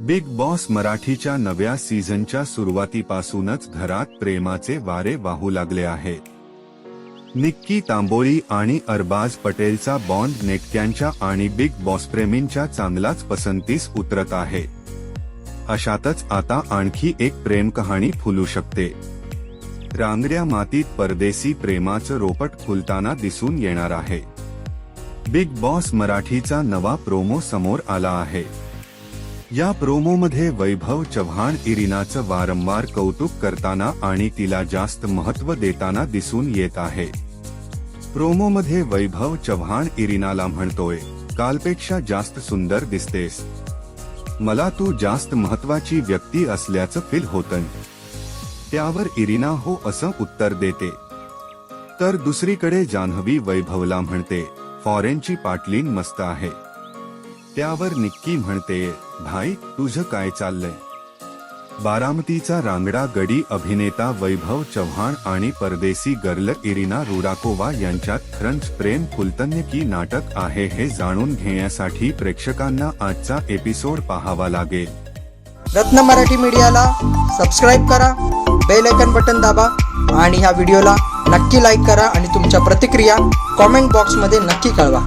Big boss मराठीच्या नव्या सीझनच्या सुरुवातीपासूनच घरात प्रेमाचे वारे वाहू लागले आहेत निक्की तांबोळी आणि अरबाज पटेलचा बॉन्ड नेटक्यांच्या आणि बिग बॉस प्रेमींच्या चांगलाच पसंतीस उतरत आहे. अशातच आता आणखी एक प्रेम कहाणी फुलू शकते. रांगड्या मातीत परदेसी प्रेमाचं रोपट फुलताना दिसून येणार आहे. बिग बॉस मराठीचा नवा प्रोमो समोर आला आहे. या प्रोमोमध्ये वैभव चव्हाण इरिनाचं वारंवार कौतुक करताना आणि तिला जास्त महत्त्व देताना दिसून येत आहे. प्रोमोमध्ये वैभव चव्हाण इरिनाला म्हणतोय कालपेक्षा जास्त सुंदर दिसतेस. मला तू जास्त महत्वाची व्यक्ती असल्याचं फील होतं. त्यावर इरिना हो असं उत्तर देते. तर दुसरीकडे जान्हवी वैभवला म्हणते फॉरेनची पाटलीन मस्त आहे. त्यावर निक्की म्हणते भाई तुझं काय चाललंय? बारामतीचा रांगडा गडी अभिनेता वैभव चव्हाण आणि परदेसी गर्ल इरिना रुडाकोवा यांच्यात खरंच प्रेम फुलतन्य की नाटक आहे हे जाणून घेण्यासाठी प्रेक्षकांना आजचा एपिसोड पाहावा लागेल. रत्न मराठी मीडियाला सबस्क्राईब करा बेल आयकन बटन दाबा आणि ह्या व्हिडिओला नक्की लाईक करा आणि तुमच्या प्रतिक्रिया कॉमेंट बॉक्समध्ये नक्की कळवा.